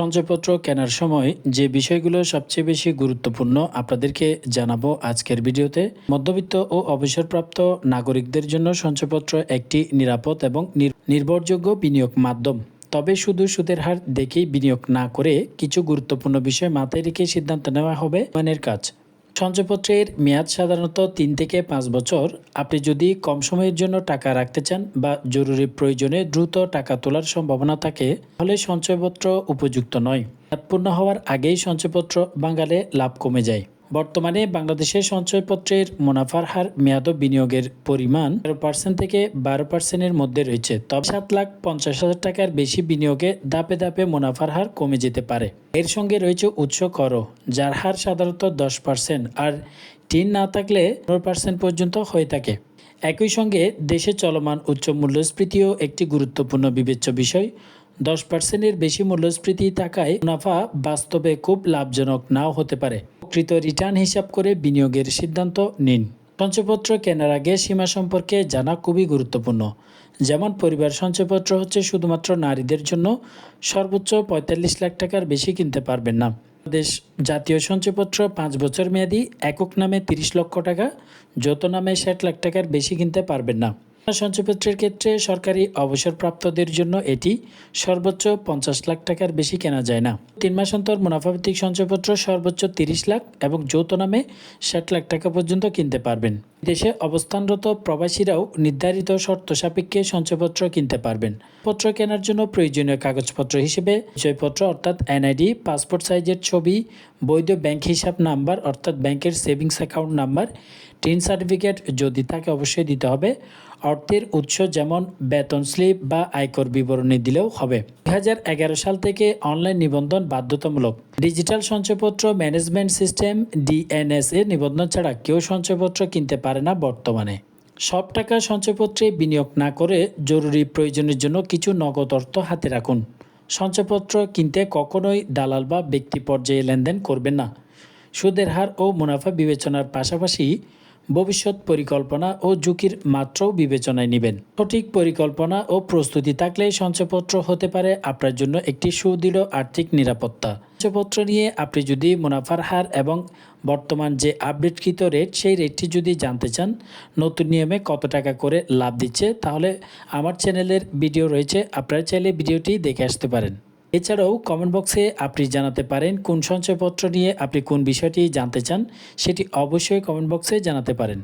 সঞ্চয়পত্র কেনার সময় যে বিষয়গুলো সবচেয়ে বেশি গুরুত্বপূর্ণ আপনাদেরকে জানাব আজকের ভিডিওতে। মধ্যবিত্ত ও অবসরপ্রাপ্ত নাগরিকদের জন্য সঞ্চয়পত্র একটি নিরাপদ এবং নির্ভরযোগ্য বিনিয়োগ মাধ্যম। তবে শুধু সুদের হার দেখেই বিনিয়োগ না করে কিছু গুরুত্বপূর্ণ বিষয় মাথায় রেখে সিদ্ধান্ত নেওয়া হবে। মানের কাজ। সঞ্চয়পত্রের মেয়াদ সাধারণত তিন থেকে পাঁচ বছর। আপনি যদি কম সময়ের জন্য টাকা রাখতে চান বা জরুরি প্রয়োজনে দ্রুত টাকা তোলার সম্ভাবনা থাকে, তাহলে সঞ্চয়পত্র উপযুক্ত নয়। মেয়াদ পূর্ণ হওয়ার আগেই সঞ্চয়পত্র বাঙালে লাভ কমে যায়। বর্তমানে বাংলাদেশের সঞ্চয়পত্রের মুনাফার হার, মেয়াদ বিনিয়োগের পরিমাণ তেরো পার্সেন্ট থেকে বারো পার্সেন্টের মধ্যে রয়েছে। তবে সাত লাখ পঞ্চাশ হাজার টাকার বেশি বিনিয়োগে ধাপে ধাপে মুনাফার হার কমে যেতে পারে। এর সঙ্গে রয়েছে উৎস কর যার হার সাধারণত দশ পার্সেন্ট আর টিন না থাকলে পনেরো পার্সেন্ট পর্যন্ত হয়ে থাকে। একই সঙ্গে দেশে চলমান উচ্চ মূল্যস্ফীতিও একটি গুরুত্বপূর্ণ বিবেচ্য বিষয়। দশ পার্সেন্টের বেশি মূল্যস্ফীতি থাকায় মুনাফা বাস্তবে খুব লাভজনক নাও হতে পারে। প্রকৃত রিটার্ন হিসাব করে বিনিয়োগের সিদ্ধান্ত নিন। সঞ্চয়পত্র কেনার আগে সীমা সম্পর্কে জানা খুবই গুরুত্বপূর্ণ। যেমন পরিবার সঞ্চয়পত্র হচ্ছে শুধুমাত্র নারীদের জন্য, সর্বোচ্চ পঁয়তাল্লিশ লাখ টাকার বেশি কিনতে পারবেন না। দেশ জাতীয় সঞ্চয়পত্র পাঁচ বছর মেয়াদি, একক নামে তিরিশ লক্ষ টাকা, যৌথ নামে ষাট লাখ টাকার বেশি কিনতে পারবেন না। সঞ্চয়পত্রের ক্ষেত্রে সরকারি অবসরপ্রাপ্তদের জন্য এটি সর্বোচ্চ পঞ্চাশ লাখ টাকার বেশি কেনা যায় না। তিন মাস অন্তর মুনাফাভিত্তিক সঞ্চয়পত্র সর্বোচ্চ তিরিশ লাখ এবং যৌথ নামে ষাট লাখ টাকা পর্যন্ত কিনতে পারবেন। দেশে অবস্থানরত প্রবাসীরাও নির্ধারিত শর্ত সাপেক্ষে সঞ্চয়পত্র কিনতে পারবেন। পত্র কেনার জন্য প্রয়োজনীয় কাগজপত্র হিসেবে পরিচয়পত্র অর্থাৎ এনআইডি, পাসপোর্ট সাইজের ছবি, বৈধ ব্যাংক হিসাব নাম্বার, অর্থাৎ ব্যাংকের savings account number TIN certificate যদি থাকে অবশ্যই দিতে হবে। অর্থের উৎস যেমন বেতন স্লিপ বা আয়কর বিবরণী দিলেও হবে। দু হাজার এগারো সাল থেকে অনলাইন নিবন্ধন বাধ্যতামূলক। ডিজিটাল সঞ্চয়পত্র ম্যানেজমেন্ট সিস্টেম, ডিএনএস এর নিবন্ধন ছাড়া কেউ সঞ্চয়পত্র কিনতে পারে না বর্তমানে। সব টাকা সঞ্চয়পত্রে বিনিয়োগ না করে জরুরি প্রয়োজনের জন্য কিছু নগদ অর্থ হাতে রাখুন। সঞ্চয়পত্র কিনতে কখনোই দালাল বা ব্যক্তি পর্যায়ে লেনদেন করবেন না। সুদের হার ও মুনাফা বিবেচনার পাশাপাশি ভবিষ্যৎ পরিকল্পনা ও ঝুঁকির মাত্রাও বিবেচনায় নেবেন। সঠিক পরিকল্পনা ও প্রস্তুতি থাকলে সঞ্চয়পত্র হতে পারে আপনার জন্য একটি সুদৃঢ় আর্থিক নিরাপত্তা। সঞ্চয়পত্র নিয়ে আপনি যদি মুনাফার হার এবং বর্তমান যে আপডেটকৃত রেট, সেই রেটটি যদি জানতে চান, নতুন নিয়মে কত টাকা করে লাভ দিচ্ছে, তাহলে আমার চ্যানেলের ভিডিও রয়েছে, আপনারা চাইলে ভিডিওটি দেখে আসতে পারেন। এছাড়াও কমেন্ট বক্সে আপনি জানাতে পারেন কোন সঞ্চয়পত্র নিয়ে আপনি কোন বিষয়টি জানতে চান, সেটি অবশ্যই কমেন্ট বক্সে জানাতে পারেন।